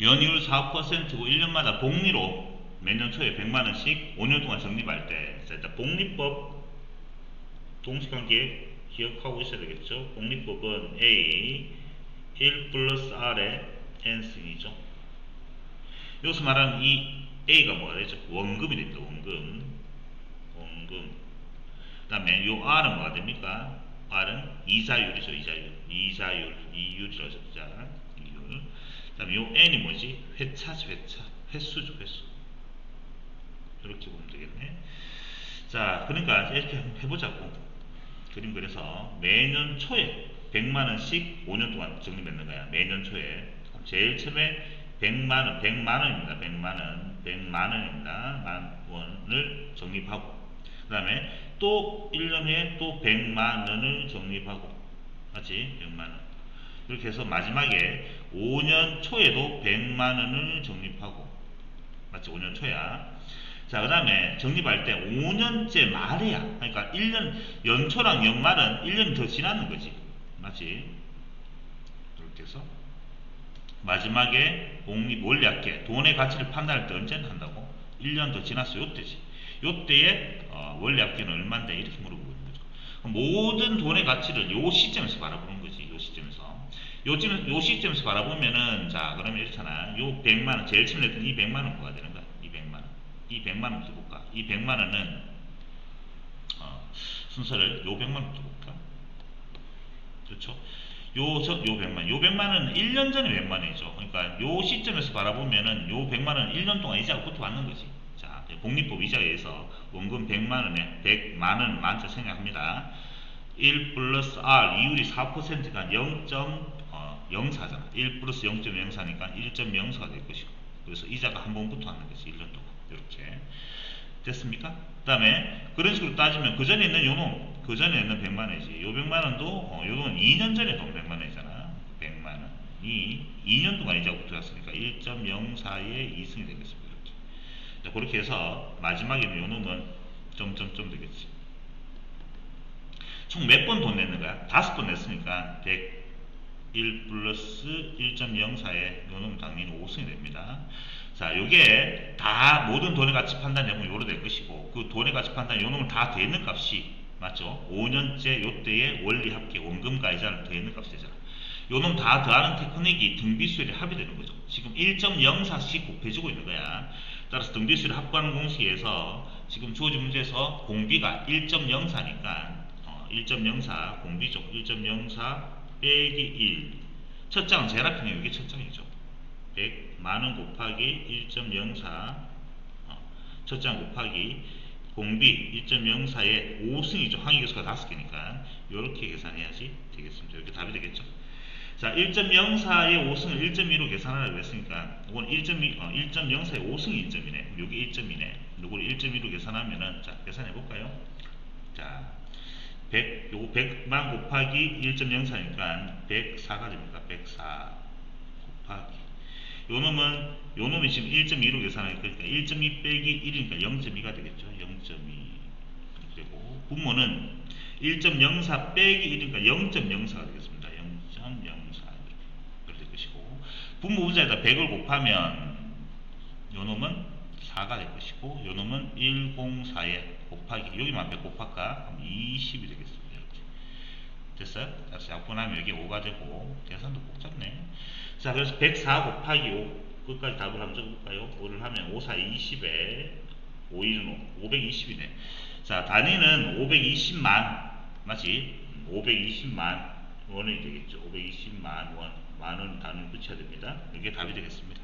연이율 4%고 1년마다 복리로 매년 초에 100만 원씩 5년 동안 적립할 때 자, 일단 복리법 동시관계 기억하고 있어야 되겠죠. 복리법은 A 1 플러스 R의 n승이죠. 여기서 말하는 이 A가 뭐가 되죠? 원금이 됩니다. 원금. 원금. 그 다음에 요 R은 뭐가 됩니까? R은 이자율이죠. 이자율. 이자율. 이율이라고 적자. 다음에 요 N이 뭐지? 회차지 회차. 횟수죠. 횟수. 이렇게 보면 되겠네. 자, 그러니까 이렇게 해보자고. 그림 그래서 매년 초에 100만원씩 5년 동안 적립했는 거야. 매년 초에. 제일 처음에 100만원, 100만원입니다. 100만원, 100만원입니다. 만 원을 적립하고. 그 다음에 또 1년 후에 또 100만원을 적립하고. 맞지? 100만원. 이렇게 해서 마지막에 5년 초에도 100만 원을 적립하고. 맞지? 5년 초야. 자, 그 다음에 적립할 때 5년째 말이야. 그러니까 1년, 연초랑 연말은 1년이 더 지나는 거지. 맞지? 이렇게 해서 마지막에 복립 원리학계 돈의 가치를 판단할 때 언제는 한다고? 1년 더 지났어. 요때지. 요때에 어, 원리학계는 얼마인데 이렇게 물어보는 거죠. 모든 돈의 가치를 요 시점에서 바라보는. 요 시점에서. 요즘 요 시점에서 바라보면은 자 그러면 이렇잖아. 요 100만 원 제일 처음에 냈던 이 100만 원 뭐가 되는 거야? 이 100만 원. 이 100만 원부터 볼까? 이 100만 원은 어, 순서를 요 100만 원부터 볼까? 그렇죠? 요, 저, 요 100만, 요 100만 원은 1년 전에 100만 원이죠. 그러니까 요 시점에서 바라보면은 요 100만 원은 1년 동안 이자가 붙어 왔는 거지. 자, 복리법 이자에 의해서 원금 100만 원에 100만 원 만자 생각합니다. 1 플러스 R 이율이 4%가 0.04잖아. 1 플러스 0.04니까 1.04가 될 것이고. 그래서 이자가 한 번 붙어 왔는 거지. 1년 동안. 이렇게. 됐습니까? 그 다음에 그런 식으로 따지면 그 전에 있는 요놈 그 전에 있는 100만 원이지 요 100만 원도 어, 요놈은 2년 전에 돈 100만 원이잖아 100만 원이 2년 동안 이자가 붙어갔으니까 1.04의 2승이 되겠습니다 이렇게 자, 그렇게 해서 마지막에 는 요놈은 점점점 되겠지 총 몇 번 돈 냈는 거야? 다섯 번 냈으니까 101 플러스 1.04에 요놈은 당연히 5승이 됩니다 자, 요게 다 모든 돈의 가치 판단 내용은 요로 될 것이고 그 돈의 가치 판단 요놈을 다 되는 값이 맞죠? 5년째 요때의 원리 합계 원금과 이자를 더있는 값이 되잖아. 요놈 다 더하는 테크닉이 등비수열이 합의되는 거죠. 지금 1.04씩 곱해주고 있는 거야. 따라서 등비수열 합구하는 공식에서 지금 주어진 문제에서 공비가 1.04니까 어, 1.04 공비죠. 1.04 빼기 1. 첫 장은 있는 이게 첫 장이죠. 100 만원 곱하기 1.04 어, 첫장 곱하기 공비 1.04에 5승이죠. 항의교수가 5개니까 이렇게 계산해야지 되겠습니다. 이렇게 답이 되겠죠. 자, 1.04의 5승을 1.2로 계산하라고 했으니까 이건 1.2, 어, 1.04의 5승이 1점이네. 여기 1점이네. 이걸 1.2로 계산하면은 자, 계산해 볼까요? 자, 100, 요거 100만 곱하기 1.04니까 104가 됩니다. 104 곱하기 요 놈은 요 놈이 지금 1.2로 계산하니까 그러니까 1.2 빼기 1이니까 0.2가 되겠죠. 0.2 그리고 분모는 1.04 빼기 1이니까 0.04가 되겠습니다. 0.04 이렇게 될 것이고 분모 분자에다 100을 곱하면 요 놈은 4가 될 것이고 요 놈은 104에 곱하기 여기만 100 곱할까? 그럼 20이 되겠습니다. 이렇게. 됐어요? 다시 약분하면 여기 5가 되고 계산도 복잡네. 자 그래서 104 곱하기 5 끝까지 답을 한번 적어볼까요? 5를 하면 5, 4, 20에 5, 1은 5, 520이네. 자 단위는 520만 맞지? 520만 원이 되겠죠. 520만 원. 만원 단위 붙여야 됩니다. 이게 답이 되겠습니다.